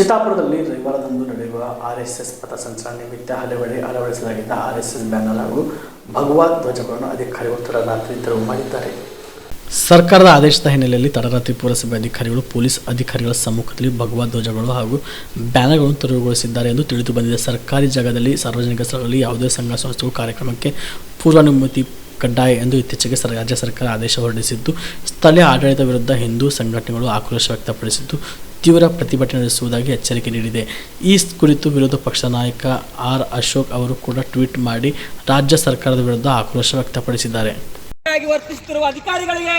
ಚಿತ್ತಾಪುರದಲ್ಲಿ ರವಿವಾರದಂದು ನಡೆಯುವ R S RSS ಪಥಸಂಚಲನ ನಿಮಿತ್ತ ಹಲವೆಡೆ ಅಳವಡಿಸಲಾಗಿದ್ದ ಆರ್ ಎಸ್ ಎಸ್ ಬ್ಯಾನರ್ ಹಾಗೂ ಭಗವಾ ಧ್ವಜಗಳನ್ನು ಅಧಿಕಾರಿಗಳು ತಡರಾತ್ರಿ ತೆರವು ಮಾಡಿದ್ದಾರೆ. ಸರ್ಕಾರದ ಆದೇಶದ ಹಿನ್ನೆಲೆಯಲ್ಲಿ ತಡರಾತ್ರಿ ಪುರಸಭೆ ಅಧಿಕಾರಿಗಳು, ಪೊಲೀಸ್ ಅಧಿಕಾರಿಗಳ ಸಮ್ಮುಖದಲ್ಲಿ ಭಗವಾ ಧ್ವಜಗಳು ಹಾಗೂ ಬ್ಯಾನರ್ಗಳನ್ನು ತೆರವುಗೊಳಿಸಿದ್ದಾರೆ ಎಂದು ತಿಳಿದು ಬಂದಿದೆ. ಸರ್ಕಾರಿ ಜಾಗದಲ್ಲಿ, ಸಾರ್ವಜನಿಕ ಸ್ಥಳಗಳಲ್ಲಿ ಯಾವುದೇ ಸಂಘ, ಸಂಸ್ಥೆಗಳು ಕಾರ್ಯಕ್ರಮಕ್ಕೆ ಪೂರ್ವಾನುಮತಿ ಕಡ್ಡಾಯ ಎಂದು ಇತ್ತೀಚೆಗೆ ರಾಜ್ಯ ಸರ್ಕಾರ ಆದೇಶ ಹೊರಡಿಸಿದ್ದು, ಸ್ಥಳೀಯ ಆಡಳಿತ ವಿರುದ್ಧ ಹಿಂದೂ ಸಂಘಟನೆಗಳು ಆಕ್ರೋಶ ವ್ಯಕ್ತಪಡಿಸಿದ್ದು ತೀವ್ರ ಪ್ರತಿಭಟನೆ ನಡೆಸುವುದಾಗಿ ಎಚ್ಚರಿಕೆ ನೀಡಿದೆ ಈ ಕುರಿತು ವಿರೋಧ ಪಕ್ಷದ ನಾಯಕ ಆರ್ ಅಶೋಕ್ ಅವರು ಕೂಡ ಟ್ವೀಟ್ ಮಾಡಿ ರಾಜ್ಯ ಸರ್ಕಾರದ ವಿರುದ್ಧ ಆಕ್ರೋಶ ವ್ಯಕ್ತಪಡಿಸಿದ್ದಾರೆ ವರ್ತಿಸುತ್ತಿರುವ ಅಧಿಕಾರಿಗಳಿಗೆ!